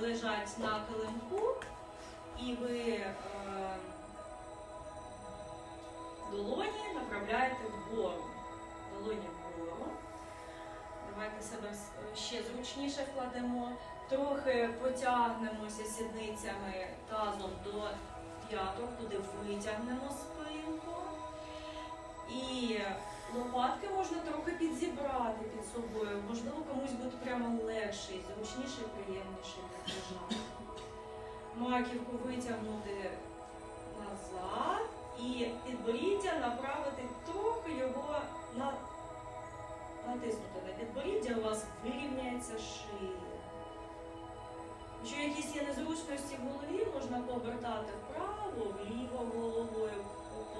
лежать на килимку, і ви е, долоні направляєте вгору. Долоні вгору. Давайте себе ще зручніше вкладемо. Трохи потягнемося сідницями тазом до п'яток, туди витягнемо спинку. І лопатки можна трохи підзібрати під собою. Можливо, комусь буде прямо легше, Маківку витягнути назад і підборіддя направити трохи його на натиснути на підборіддя, у вас вирівняється шия. Якщо якісь є незручності в голові, можна повертати